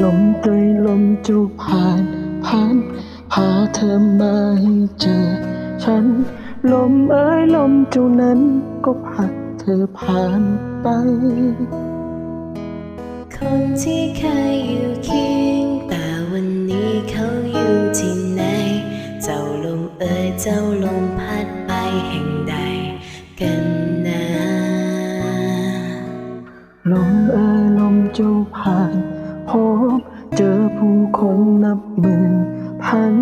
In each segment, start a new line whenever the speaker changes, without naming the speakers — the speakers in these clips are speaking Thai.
ลมเตยลมจูผ่านผ่านพาเธอมาให้เจอ ฉัน ลมเอ้ยลมจูนั้นก็พัดเธอผ่านไป
คนที่เคยอยู่เคียงแต่วันนี้เขาอยู่ที่ไหน เจ้าลมเอ่ยเจ้าลมพัดไปแห่งใดกันนะ
ลมเอ่ยลมจูผ่าน พบเจอผู้คนนับหมื่นพัน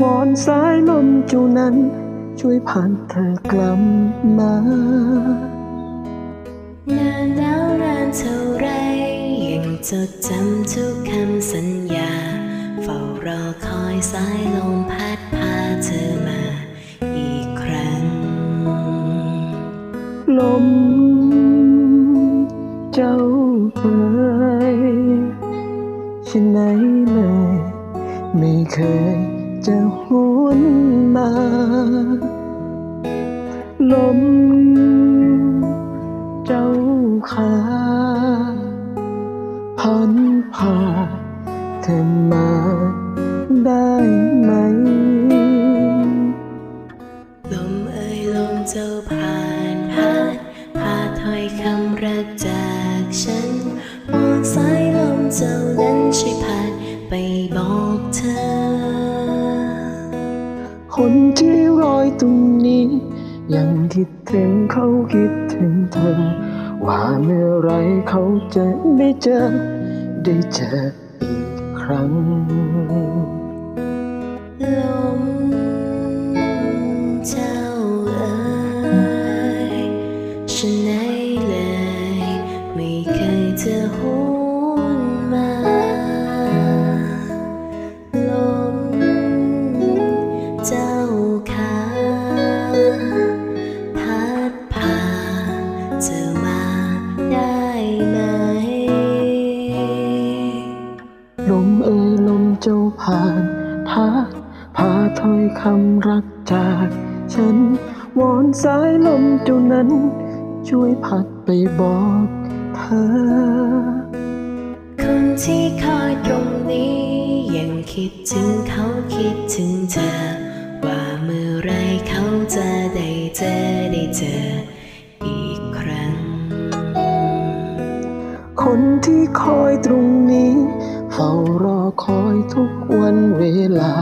วอนสายลมจูนั้น ช่วยผ่านเธอกลับมา
นานแล้วนานเท่าไร ยังจดจำทุกคำสัญญา เฝ้ารอคอยสายลมพัดพาเธอมาอีกครั้ง
ลม เจ้าเอ่ย ที่ไหนเลยไม่เคยจะหวนมา ลมเจ้าขาพันผ่าเธอมาได้ไหม
ผ่านไปบอกเธอ
คนที่รอยตรงนี้ ยังคิดถึงเขาคิดถึงเธอ ว่าเมื่อไรเขาจะได้เจอ ได้เจออีกครั้ง
ลมเจ้าเอ่ยฉันไหนเลย ไม่เคยจะห
ถ้อยคำรักจาก ฉัน วอนสายลมเจ้านั้น ช่วยพัดไปบอกเธอ
คนที่คอยตรงนี้ ยังคิดถึงเขาคิดถึงเธอ ว่าเมื่อไรเขาจะได้เจอได้เจออีกครั้ง
คนที่คอยตรงนี้ เฝ้ารอคอยทุกวันเวลา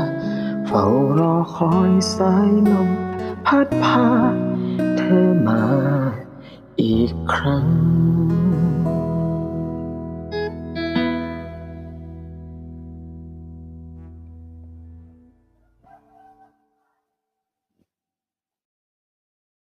เฝ้ารอคอยสายลม พัดพาเธอมาอีกครั้ง